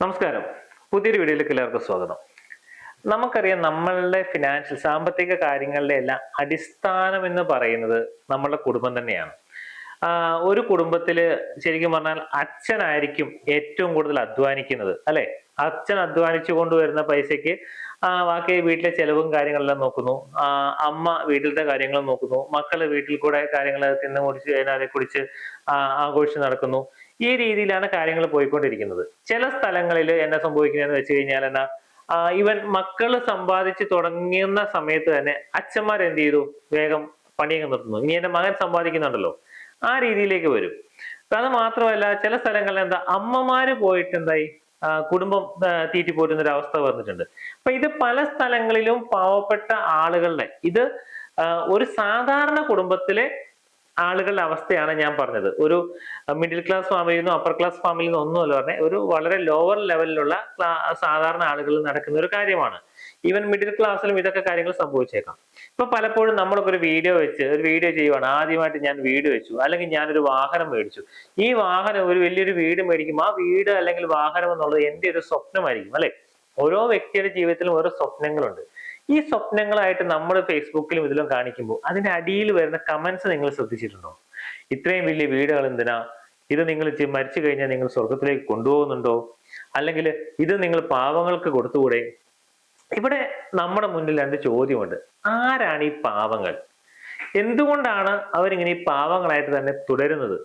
നമസ്കാരം. പുതിയൊരു വീഡിയോയിലേക്ക് എല്ലാവർക്കും സ്വാഗതം. നമുക്കറിയാം നമ്മളുടെ ഫിനാൻഷ്യൽ സാമ്പത്തിക കാര്യങ്ങളുടെ എല്ലാം അടിസ്ഥാനം എന്ന് പറയുന്നത് നമ്മളുടെ കുടുംബം തന്നെയാണ്. ഒരു കുടുംബത്തിൽ ശരിക്കും പറഞ്ഞാൽ അച്ഛനായിരിക്കും ഏറ്റവും കൂടുതൽ അധ്വാനിക്കുന്നത് അല്ലെ? അച്ഛൻ അധ്വാനിച്ചു കൊണ്ടുവരുന്ന പൈസയ്ക്ക് ബാക്കി വീട്ടിലെ ചെലവും കാര്യങ്ങളെല്ലാം നോക്കുന്നു. അമ്മ വീട്ടിലത്തെ കാര്യങ്ങൾ നോക്കുന്നു. മക്കൾ വീട്ടിൽ കൂടെ കാര്യങ്ങൾ തിന്നു കുടിച്ച് അതിനെ കുടിച്ച് ആഘോഷിച്ച് നടക്കുന്നു. ഈ രീതിയിലാണ് കാര്യങ്ങൾ പോയിക്കൊണ്ടിരിക്കുന്നത്. ചില സ്ഥലങ്ങളിൽ എന്നാ സംഭവിക്കുന്നതെന്ന് വെച്ച് കഴിഞ്ഞാൽ എന്നാ ഇവൻ മക്കൾ സമ്പാദിച്ച് തുടങ്ങുന്ന സമയത്ത് തന്നെ അച്ഛന്മാർ എന്ത് ചെയ്തു? വേഗം പണിയൊക്കെ നിർത്തുന്നു. ഇനി എന്റെ മകൻ സമ്പാദിക്കുന്നുണ്ടല്ലോ. ആ രീതിയിലേക്ക് വരും. അത് മാത്രമല്ല ചില സ്ഥലങ്ങളിൽ എന്താ അമ്മമാര് പോയിട്ട് എന്തായി? കുടുംബം തീറ്റി പോരുന്ന ഒരു അവസ്ഥ വന്നിട്ടുണ്ട്. അപ്പൊ ഇത് പല സ്ഥലങ്ങളിലും പാവപ്പെട്ട ആളുകളുടെ ഇത് ഒരു സാധാരണ കുടുംബത്തിലെ ആളുകളുടെ അവസ്ഥയാണ് ഞാൻ പറഞ്ഞത്. ഒരു മിഡിൽ ക്ലാസ് ഫാമിലിയിൽ നിന്നും അപ്പർ ക്ലാസ് ഫാമിലിയിൽ നിന്നും ഒന്നുമല്ല പറഞ്ഞ ഒരു വളരെ ലോവർ ലെവലിലുള്ള സാധാരണ ആളുകളിൽ നടക്കുന്ന ഒരു കാര്യമാണ്. ഈവൻ മിഡിൽ ക്ലാസ്സിലും ഇതൊക്കെ കാര്യങ്ങൾ സംഭവിച്ചേക്കാം. ഇപ്പൊ പലപ്പോഴും നമ്മളൊക്കെ ഒരു വീഡിയോ വെച്ച് ഒരു വീഡിയോ ചെയ്യുവാണ്. ആദ്യമായിട്ട് ഞാൻ വീട് വെച്ചു അല്ലെങ്കിൽ ഞാനൊരു വാഹനം മേടിച്ചു. ഈ വാഹനം ഒരു വലിയൊരു വീട് മേടിക്കും ആ വീട് അല്ലെങ്കിൽ വാഹനം എന്നുള്ളത് എന്റെ ഒരു സ്വപ്നമായിരിക്കും അല്ലെ? ഓരോ വ്യക്തിയുടെ ജീവിതത്തിലും ഓരോ സ്വപ്നങ്ങളുണ്ട്. ഈ സ്വപ്നങ്ങളായിട്ട് നമ്മൾ ഫേസ്ബുക്കിലും ഇതിലും കാണിക്കുമ്പോൾ അതിന്റെ അടിയിൽ വരുന്ന കമന്റ്സ് നിങ്ങൾ ശ്രദ്ധിച്ചിട്ടുണ്ടോ? ഇത്രയും വലിയ വീടുകൾ എന്തിനാ? ഇത് നിങ്ങൾ മരിച്ചു കഴിഞ്ഞാൽ നിങ്ങൾ സ്വർഗത്തിലേക്ക് കൊണ്ടുപോകുന്നുണ്ടോ? അല്ലെങ്കിൽ ഇത് നിങ്ങൾ പാവങ്ങൾക്ക് കൊടുത്തുകൂടെ? ഇവിടെ നമ്മുടെ മുന്നിൽ രണ്ട് ചോദ്യമുണ്ട്. ആരാണ് ഈ പാവങ്ങൾ? എന്തുകൊണ്ടാണ് അവരിങ്ങനെ ഈ പാവങ്ങളായിട്ട് തന്നെ തുടരുന്നത്?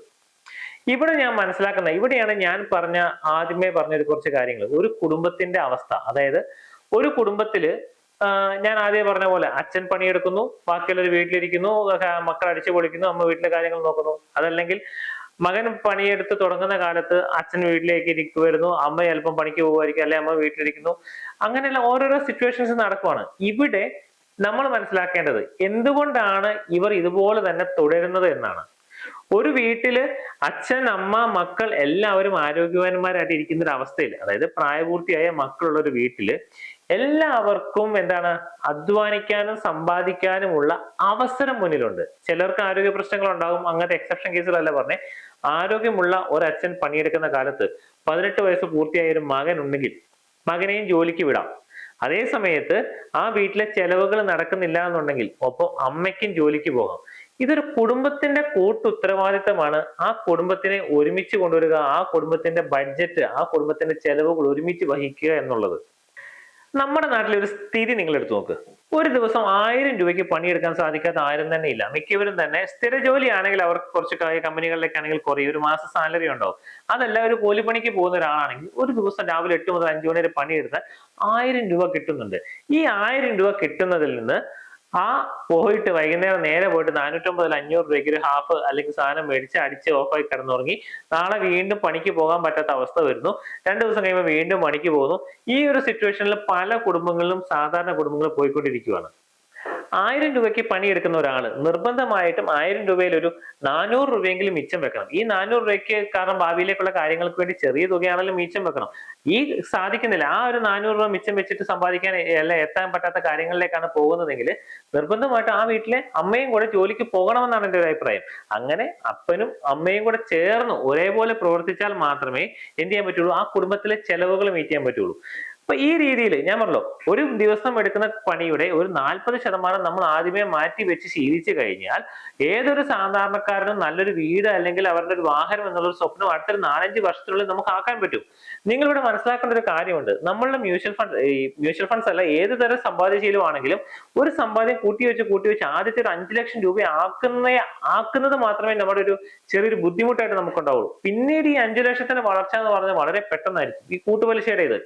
ഇവിടെ ഞാൻ മനസ്സിലാക്കുന്ന ഇവിടെയാണ് ഞാൻ പറഞ്ഞ ആദ്യമേ പറഞ്ഞ കുറച്ച് കാര്യങ്ങൾ. ഒരു കുടുംബത്തിന്റെ അവസ്ഥ. അതായത് ഒരു കുടുംബത്തിൽ ഞാൻ ആദ്യം പറഞ്ഞ പോലെ അച്ഛൻ പണിയെടുക്കുന്നു ബാക്കിയുള്ളവർ വീട്ടിലിരിക്കുന്നു മക്കൾ അടിച്ചു പൊളിക്കുന്നു അമ്മ വീട്ടിലെ കാര്യങ്ങൾ നോക്കുന്നു. അതല്ലെങ്കിൽ മകൻ പണിയെടുത്ത് തുടങ്ങുന്ന കാലത്ത് അച്ഛൻ വീട്ടിലേക്ക് ഇരിക്കുമായിരുന്നു അമ്മ ചിലപ്പം പണിക്ക് പോകുമായിരിക്കും അല്ലെ അമ്മ വീട്ടിലിരിക്കുന്നു. അങ്ങനെയുള്ള ഓരോരോ സിറ്റുവേഷൻസ് നടക്കുവാണ്. ഇവിടെ നമ്മൾ മനസ്സിലാക്കേണ്ടത് എന്തുകൊണ്ടാണ് ഇവർ ഇതുപോലെ തന്നെ തുടരുന്നത് എന്നാണ്. ഒരു വീട്ടിൽ അച്ഛൻ അമ്മ മക്കൾ എല്ലാവരും ആരോഗ്യവാന്മാരായിട്ട് ഇരിക്കുന്ന ഒരു അവസ്ഥയിൽ അതായത് പ്രായപൂർത്തിയായ മക്കളുള്ള ഒരു വീട്ടിൽ എല്ലാവർക്കും എന്താണ് അധ്വാനിക്കാനും സമ്പാദിക്കാനുമുള്ള അവസരം മുന്നിലുണ്ട്. ചിലർക്ക് ആരോഗ്യ പ്രശ്നങ്ങൾ ഉണ്ടാകും അങ്ങനത്തെ എക്സെപ്ഷൻ കേസുകളല്ല പറഞ്ഞേ. ആരോഗ്യമുള്ള ഒരച്ഛൻ പണിയെടുക്കുന്ന കാലത്ത് പതിനെട്ട് വയസ്സ് പൂർത്തിയായ ഒരു മകൻ ഉണ്ടെങ്കിൽ മകനെയും ജോലിക്ക് വിടാം. അതേ സമയത്ത് ആ വീട്ടിലെ ചെലവുകൾ നടക്കുന്നില്ല എന്നുണ്ടെങ്കിൽ ഒപ്പം അമ്മയ്ക്കും ജോലിക്ക് പോകാം. ഇതൊരു കുടുംബത്തിന്റെ കൂട്ടുത്തരവാദിത്തമാണ് ആ കുടുംബത്തിനെ ഒരുമിച്ച് കൊണ്ടുവരിക ആ കുടുംബത്തിന്റെ ബഡ്ജറ്റ് ആ കുടുംബത്തിന്റെ ചെലവുകൾ ഒരുമിച്ച് വഹിക്കുക എന്നുള്ളത്. നമ്മുടെ നാട്ടിലെ ഒരു സ്ഥിതി നിങ്ങൾ എടുത്തു നോക്ക്. ഒരു ദിവസം ആയിരം രൂപയ്ക്ക് പണിയെടുക്കാൻ സാധിക്കാത്ത ആരും തന്നെ ഇല്ല. മിക്കവരും തന്നെ സ്ഥിര ജോലിയാണെങ്കിൽ അവർക്ക് കുറച്ച് കമ്പനികളിലേക്ക് ആണെങ്കിൽ കുറയും. ഒരു മാസം സാലറി ഉണ്ടാവും അതല്ല ഒരു കൂലിപ്പണിക്ക് പോകുന്ന ഒരാളാണെങ്കിൽ ഒരു ദിവസം രാവിലെ എട്ട് മുതൽ അഞ്ചു മണി വരെ പണിയെടുത്താൽ ആയിരം രൂപ കിട്ടുന്നുണ്ട്. ഈ ആയിരം രൂപ കിട്ടുന്നതിൽ നിന്ന് ആ പോയിട്ട് വൈകുന്നേരം നേരെ പോയിട്ട് നാനൂറ്റമ്പത് മുതൽ അഞ്ഞൂറ് രൂപയ്ക്ക് ഒരു ഹാഫ് അല്ലെങ്കിൽ സാധനം മേടിച്ച് അടിച്ച് ഓഫായി കിടന്നുറങ്ങി. നാളെ വീണ്ടും പണിക്ക് പോകാൻ പറ്റാത്ത അവസ്ഥ വരുന്നു. രണ്ടു ദിവസം കഴിയുമ്പോൾ വീണ്ടും പണിക്ക് പോകുന്നു. ഈ ഒരു സിറ്റുവേഷനിൽ പല കുടുംബങ്ങളിലും സാധാരണ കുടുംബങ്ങൾ പോയിക്കൊണ്ടിരിക്കുകയാണ് ആയിരം രൂപയ്ക്ക് പണിയെടുക്കുന്ന ഒരാൾ നിർബന്ധമായിട്ടും ആയിരം രൂപയിൽ ഒരു നാനൂറ് രൂപയെങ്കിലും മിച്ചം വെക്കണം. ഈ നാനൂറ് രൂപയ്ക്ക് കാരണം ഭാവിയിലേക്കുള്ള കാര്യങ്ങൾക്ക് വേണ്ടി ചെറിയ തുകയാണെങ്കിലും മിച്ചം വെക്കണം. ഈ സാധിക്കുന്നില്ല. ആ ഒരു നാനൂറ് രൂപ മിച്ചം വെച്ചിട്ട് സമ്പാദിക്കാൻ അല്ല എത്താൻ പറ്റാത്ത കാര്യങ്ങളിലേക്കാണ് പോകുന്നതെങ്കിൽ നിർബന്ധമായിട്ട് ആ വീട്ടിലെ അമ്മയും കൂടെ ജോലിക്ക് പോകണമെന്നാണ് എന്റെ ഒരു അഭിപ്രായം. അങ്ങനെ അപ്പനും അമ്മയും കൂടെ ചേർന്ന് ഒരേപോലെ പ്രവർത്തിച്ചാൽ മാത്രമേ എന്ത് ചെയ്യാൻ പറ്റുള്ളൂ? ആ കുടുംബത്തിലെ ചെലവുകൾ മീറ്റ് ചെയ്യാൻ പറ്റുള്ളൂ. അപ്പൊ ഈ രീതിയിൽ ഞാൻ പറഞ്ഞല്ലോ ഒരു ദിവസം എടുക്കുന്ന പണിയുടെ ഒരു നാൽപ്പത് ശതമാനം നമ്മൾ ആദ്യമേ മാറ്റി വെച്ച് ശീലിച്ചു കഴിഞ്ഞാൽ ഏതൊരു സാധാരണക്കാരനും നല്ലൊരു വീട് അല്ലെങ്കിൽ അവരുടെ ഒരു വാഹനം എന്നുള്ള ഒരു സ്വപ്നം അടുത്തൊരു നാലഞ്ച് വർഷത്തിനുള്ളിൽ നമുക്ക് ആക്കാൻ പറ്റും. നിങ്ങൾ ഇവിടെ മനസ്സിലാക്കേണ്ട ഒരു കാര്യമുണ്ട്. നമ്മളുടെ മ്യൂച്വൽ ഫണ്ട് ഈ മ്യൂച്വൽ ഫണ്ട്സ് അല്ല ഏത് തരം സമ്പാദ്യശീലമാണെങ്കിലും ഒരു സമ്പാദ്യം കൂട്ടി വെച്ച് കൂട്ടി വെച്ച് ആദ്യത്തെ ഒരു അഞ്ച് ലക്ഷം രൂപ ആക്കുന്ന ആക്കുന്നത് മാത്രമേ നമ്മുടെ ഒരു ചെറിയൊരു ബുദ്ധിമുട്ടായിട്ട് നമുക്ക് നമുക്കുണ്ടാവുള്ളൂ. പിന്നീട് ഈ അഞ്ചു ലക്ഷത്തിന്റെ വളർച്ച എന്ന് പറഞ്ഞാൽ വളരെ പെട്ടെന്നായിരിക്കും ഈ കൂട്ടുപലിശയുടെ ഇത്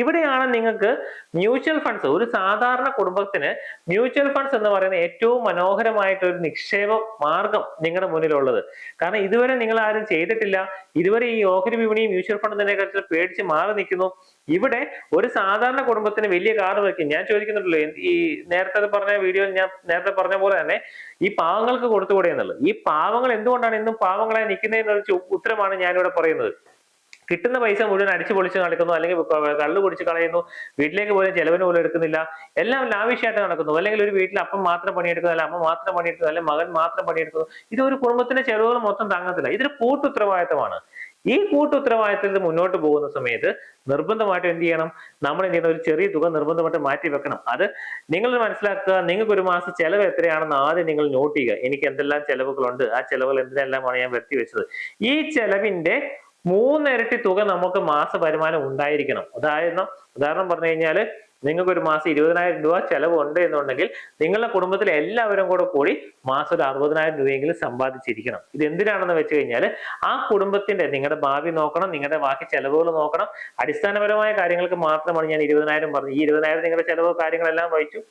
ഇവിടെയാണ് നിങ്ങൾക്ക് മ്യൂച്വൽ ഫണ്ട്സ് ഒരു സാധാരണ കുടുംബത്തിന് മ്യൂച്വൽ ഫണ്ട്സ് എന്ന് പറയുന്ന ഏറ്റവും മനോഹരമായിട്ട് ഒരു നിക്ഷേപ മാർഗം നിങ്ങളുടെ മുന്നിലുള്ളത്. കാരണം ഇതുവരെ നിങ്ങൾ ആരും ചെയ്തിട്ടില്ല. ഇതുവരെ ഈ ഓഹരി വിപണി മ്യൂച്വൽ ഫണ്ട് എന്നതിനെ കുറിച്ച് പേടിച്ച് മാറി നിൽക്കുന്നു. ഇവിടെ ഒരു സാധാരണ കുടുംബത്തിന് വലിയ കാർ വയ്ക്കും ഞാൻ ചോദിക്കുന്നുണ്ടല്ലോ ഈ നേരത്തെ പറഞ്ഞ വീഡിയോ ഞാൻ നേരത്തെ പറഞ്ഞ പോലെ തന്നെ ഈ പാവങ്ങൾക്ക് കൊടുത്തുകൂടെ എന്നുള്ളത്. ഈ പാവങ്ങൾ എന്തുകൊണ്ടാണ് ഇന്നും പാവങ്ങളായി നിൽക്കുന്നത് എന്നൊരു ഉത്തരമാണ് ഞാനിവിടെ പറയുന്നത്. കിട്ടുന്ന പൈസ മുഴുവൻ അടിച്ചു പൊളിച്ച് നടക്കുന്നു അല്ലെങ്കിൽ കള്ളു പൊടിച്ച് കളയുന്നു വീട്ടിലേക്ക് പോലും ചെലവിന് പോലും എടുക്കുന്നില്ല. എല്ലാം ലാവിഷ്യായിട്ട് നടക്കുന്നു. അല്ലെങ്കിൽ ഒരു വീട്ടിൽ അപ്പം മാത്രം പണിയെടുക്കുന്നു അല്ല അമ്മ മാത്രം പണിയെടുക്കുന്നു അല്ലെങ്കിൽ മകൻ മാത്രം പണിയെടുക്കുന്നു. ഇത് ഒരു കുടുംബത്തിന്റെ ചെലവുകൾ മൊത്തം താങ്ങത്തില്ല. ഇതൊരു കൂട്ടുത്തരവാദിത്തമാണ്. ഈ കൂട്ടുത്തരവാദിത്തത്തിൽ മുന്നോട്ട് പോകുന്ന സമയത്ത് നിർബന്ധമായിട്ട് എന്ത് ചെയ്യണം? നമ്മൾ എന്ത് ചെയ്യണം? ഒരു ചെറിയ തുക നിർബന്ധമായിട്ട് മാറ്റി വെക്കണം. അത് നിങ്ങൾ മനസ്സിലാക്കുക നിങ്ങൾക്ക് ഒരു മാസം ചെലവ് എത്രയാണെന്ന് ആദ്യം നിങ്ങൾ നോട്ട് ചെയ്യുക. എനിക്ക് എന്തെല്ലാം ചെലവുകളുണ്ട്? ആ ചെലവുകൾ എന്തിനെല്ലാമാണ് ഞാൻ വെച്ചത്? ഈ ചെലവിന്റെ മൂന്നിരട്ടി തുക നമുക്ക് മാസ വരുമാനം ഉണ്ടായിരിക്കണം. അതായത് ഉദാഹരണം പറഞ്ഞു കഴിഞ്ഞാൽ നിങ്ങൾക്ക് ഒരു മാസം ഇരുപതിനായിരം രൂപ ചെലവ് ഉണ്ട് എന്നുണ്ടെങ്കിൽ നിങ്ങളുടെ കുടുംബത്തിലെ എല്ലാവരും കൂടെ കൂടി മാസം ഒരു അറുപതിനായിരം രൂപയെങ്കിലും സമ്പാദിച്ചിരിക്കണം. ഇത് എന്തിനാണെന്ന് വെച്ച് കഴിഞ്ഞാൽ ആ കുടുംബത്തിന്റെ നിങ്ങളുടെ ഭാവി നോക്കണം നിങ്ങളുടെ ബാക്കി ചെലവുകൾ നോക്കണം. അടിസ്ഥാനപരമായ കാര്യങ്ങൾക്ക് മാത്രമാണ് ഞാൻ ഇരുപതിനായിരം പറഞ്ഞത്. ഈ ഇരുപതിനായിരം നിങ്ങളുടെ ചെലവ് കാര്യങ്ങളെല്ലാം വഹിച്ചു.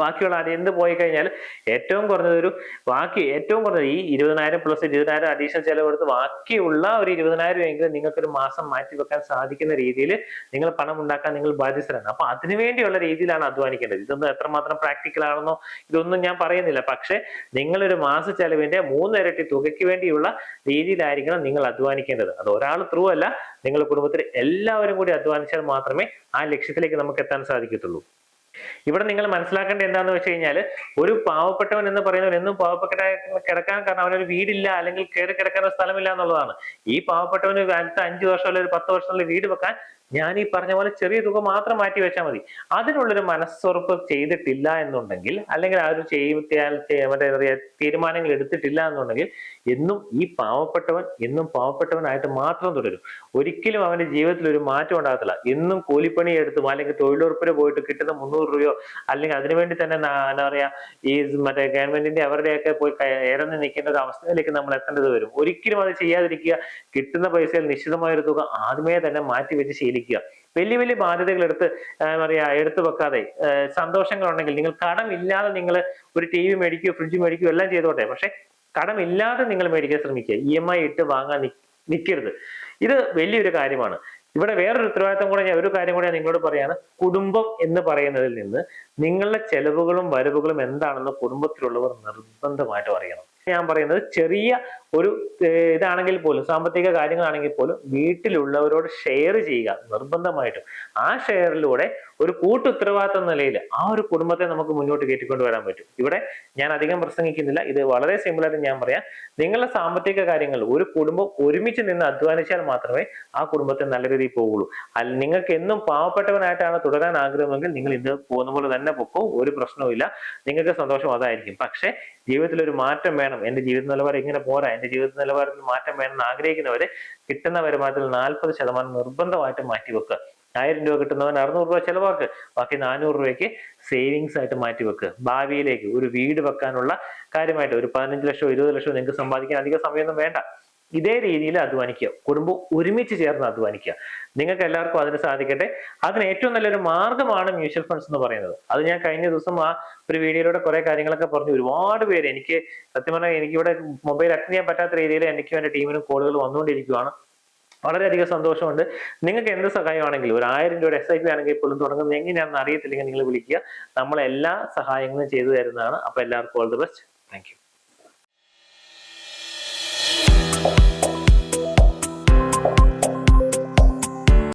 ബാക്കിയുള്ള അടിയന്ത് പോയി കഴിഞ്ഞാൽ ഏറ്റവും കുറഞ്ഞത് ഒരു ബാക്കി ഏറ്റവും കുറഞ്ഞത് ഈ ഇരുപതിനായിരം പ്ലസ് ഇരുപതിനായിരം അഡീഷണൽ ചെലവെടുത്ത് ബാക്കിയുള്ള ഒരു ഇരുപതിനായിരം എങ്കിലും നിങ്ങൾക്ക് ഒരു മാസം മാറ്റി വെക്കാൻ സാധിക്കുന്ന രീതിയിൽ നിങ്ങൾ പണം ഉണ്ടാക്കാൻ നിങ്ങൾ ബാധ്യസ്ഥരാണ്. അപ്പൊ അതിനുവേണ്ടിയുള്ള രീതിയിലാണ് അധ്വാനിക്കേണ്ടത്. ഇതൊന്നും എത്രമാത്രം പ്രാക്ടിക്കൽ ആണെന്നോ ഇതൊന്നും ഞാൻ പറയുന്നില്ല. പക്ഷെ നിങ്ങളൊരു മാസ ചെലവിന്റെ മൂന്നിരട്ടി തുകയ്ക്ക് വേണ്ടിയുള്ള രീതിയിലായിരിക്കണം നിങ്ങൾ അധ്വാനിക്കേണ്ടത്. അത് ഒരാൾ ത്രൂ അല്ല നിങ്ങളുടെ കുടുംബത്തിൽ എല്ലാവരും കൂടി അധ്വാനിച്ചാൽ മാത്രമേ ആ ലക്ഷ്യത്തിലേക്ക് നമുക്ക് എത്താൻ സാധിക്കത്തുള്ളൂ. ഇവിടെ നിങ്ങൾ മനസ്സിലാക്കേണ്ടത് എന്താന്ന് വെച്ച് കഴിഞ്ഞാൽ ഒരു പാവപ്പെട്ടവൻ എന്ന് പറയുന്നവൻ എന്നും പാവപ്പെട്ട കിടക്കാൻ കാരണം അവനൊരു വീടില്ല അല്ലെങ്കിൽ കയറി കിടക്കാൻ സ്ഥലമില്ല എന്നുള്ളതാണ്. ഈ പാവപ്പെട്ടവന് അടുത്ത അഞ്ചു വർഷം അല്ലെങ്കിൽ പത്ത് വർഷം വീട് വെക്കാൻ ഞാൻ ഈ പറഞ്ഞ പോലെ ചെറിയ തുക മാത്രം മാറ്റി വെച്ചാൽ മതി. അതിനുള്ളൊരു മനസ്സുറപ്പ് ചെയ്തിട്ടില്ല എന്നുണ്ടെങ്കിൽ അല്ലെങ്കിൽ ആ ഒരു ചെയ്യാൻ മറ്റേ പറയുക തീരുമാനങ്ങൾ എടുത്തിട്ടില്ല എന്നുണ്ടെങ്കിൽ എന്നും ഈ പാവപ്പെട്ടവൻ എന്നും പാവപ്പെട്ടവനായിട്ട് മാത്രം തുടരും. ഒരിക്കലും അവന്റെ ജീവിതത്തിൽ ഒരു മാറ്റം ഉണ്ടാകത്തില്ല. എന്നും കൂലിപ്പണി എടുത്തും അല്ലെങ്കിൽ തൊഴിലുറപ്പിന് പോയിട്ട് കിട്ടുന്ന മുന്നൂറ് രൂപയോ അല്ലെങ്കിൽ അതിനുവേണ്ടി തന്നെ എന്താ പറയാ ഈ മറ്റേ ഗവൺമെന്റിന്റെ അവരുടെയൊക്കെ പോയി ഏറെ നിൽക്കേണ്ട ഒരു അവസ്ഥയിലേക്ക് നമ്മൾ എത്തേണ്ടത് വരും. ഒരിക്കലും അത് ചെയ്യാതിരിക്കുക. കിട്ടുന്ന പൈസയിൽ നിശ്ചിതമായ ഒരു തുക ആദ്യമേ തന്നെ മാറ്റി വെച്ച് ശീലിക്കുക. വലിയ വലിയ ബാധ്യതകൾ എടുത്ത് പറയാ എടുത്തു വെക്കാതെ സന്തോഷങ്ങളുണ്ടെങ്കിൽ നിങ്ങൾ കടം ഇല്ലാതെ നിങ്ങൾ ഒരു ടി വി മേടിക്കുകയോ ഫ്രിഡ്ജ് മേടിക്കുകയോ എല്ലാം ചെയ്തോട്ടെ. പക്ഷെ കടമില്ലാതെ നിങ്ങൾ മേടിക്കാൻ ശ്രമിക്കുക. ഇ എം ഐ ഇട്ട് വാങ്ങാൻ നിൽക്കരുത് ഇത് വലിയൊരു കാര്യമാണ്. ഇവിടെ വേറൊരു ഉത്തരവാദിത്തം കൂടെ ഞാൻ ഒരു കാര്യം കൂടെ ഞാൻ നിങ്ങളോട് പറയാണ്. കുടുംബം എന്ന് പറയുന്നതിൽ നിന്ന് നിങ്ങളുടെ ചെലവുകളും വരവുകളും എന്താണെന്ന് കുടുംബത്തിലുള്ളവർ നിർബന്ധമായിട്ടും അറിയണം ഞാൻ പറയുന്നത് ചെറിയ ഒരു ഇതാണെങ്കിൽ പോലും സാമ്പത്തിക കാര്യങ്ങളാണെങ്കിൽ പോലും വീട്ടിലുള്ളവരോട് ഷെയർ ചെയ്യുക നിർബന്ധമായിട്ടും. ആ ഷെയറിലൂടെ ഒരു കൂട്ടു ഉത്തരവാദിത്തം നിലയിൽ ആ ഒരു കുടുംബത്തെ നമുക്ക് മുന്നോട്ട് കയറ്റിക്കൊണ്ട് വരാൻ പറ്റും. ഇവിടെ ഞാൻ അധികം പ്രസംഗിക്കുന്നില്ല. ഇത് വളരെ സിമ്പിൾ ആയിട്ട് ഞാൻ പറയാം. നിങ്ങളുടെ സാമ്പത്തിക കാര്യങ്ങൾ ഒരു കുടുംബം ഒരുമിച്ച് നിന്ന് അധ്വാനിച്ചാൽ മാത്രമേ ആ കുടുംബത്തെ നല്ല രീതിയിൽ പോകുള്ളൂ അല്ല നിങ്ങൾക്ക് എന്നും പാവപ്പെട്ടവനായിട്ടാണ് തുടരാൻ ആഗ്രഹമെങ്കിൽ നിങ്ങൾ ഇത് പോകുന്ന പോലെ തന്നെ പൊക്കോ. ഒരു പ്രശ്നവുമില്ല. നിങ്ങൾക്ക് സന്തോഷം അതായിരിക്കും. പക്ഷെ ജീവിതത്തിൽ ഒരു മാറ്റം വേണം. എന്റെ ജീവിത നിലവാരം ഇങ്ങനെ പോരാ. എന്റെ ജീവിത നിലവാരത്തിൽ മാറ്റം വേണം എന്ന് ആഗ്രഹിക്കുന്നവര് കിട്ടുന്ന വരുമാനത്തിൽ നാൽപ്പത് ശതമാനം നിർബന്ധമായിട്ട് മാറ്റിവെക്കുക. ആയിരം രൂപ കിട്ടുന്നവൻ അറുന്നൂറ് രൂപ ചിലവാക്ക്. ബാക്കി നാനൂറ് രൂപയ്ക്ക് സേവിങ്സ് ആയിട്ട് മാറ്റി വെക്കുക ഭാവിയിലേക്ക് ഒരു വീട് വെക്കാനുള്ള കാര്യമായിട്ട് ഒരു പതിനഞ്ച് ലക്ഷം ഇരുപത് ലക്ഷം നിങ്ങൾക്ക് സമ്പാദിക്കാൻ അധിക സമയമൊന്നും വേണ്ട. ഇതേ രീതിയിൽ അധ്വാനിക്കുക. കുടുംബം ഒരുമിച്ച് ചേർന്ന് അധ്വാനിക്കുക. നിങ്ങൾക്ക് എല്ലാവർക്കും അതിന് സാധിക്കട്ടെ. അതിന് ഏറ്റവും നല്ലൊരു മാർഗമാണ് മ്യൂച്വൽ ഫണ്ട്സ് എന്ന് പറയുന്നത്. അത് ഞാൻ കഴിഞ്ഞ ദിവസം ആ ഒരു വീഡിയോയിലൂടെ കുറെ കാര്യങ്ങളൊക്കെ പറഞ്ഞു. ഒരുപാട് പേര് എനിക്ക് സത്യം പറഞ്ഞാൽ എനിക്കിവിടെ മൊബൈൽ അറ്റൻഡ് ചെയ്യാൻ പറ്റാത്ത രീതിയിൽ എനിക്കും എന്റെ ടീമിനും കോളുകൾ വന്നുകൊണ്ടിരിക്കുകയാണ് വളരെയധികം സന്തോഷമുണ്ട്. നിങ്ങൾക്ക് എന്ത് സഹായമാണെങ്കിലും ഒരു ആയിരം രൂപയുടെ എസ് ഐ പി ആണെങ്കിൽ പോലും തുടങ്ങുന്നത് എങ്ങനെയാണെന്ന് അറിയത്തില്ലെങ്കിൽ നിങ്ങൾ വിളിക്കുക. നമ്മൾ എല്ലാ സഹായങ്ങളും ചെയ്തു തരുന്നതാണ്. അപ്പോൾ എല്ലാവർക്കും ഓൾ ദി ബെസ്റ്റ് താങ്ക്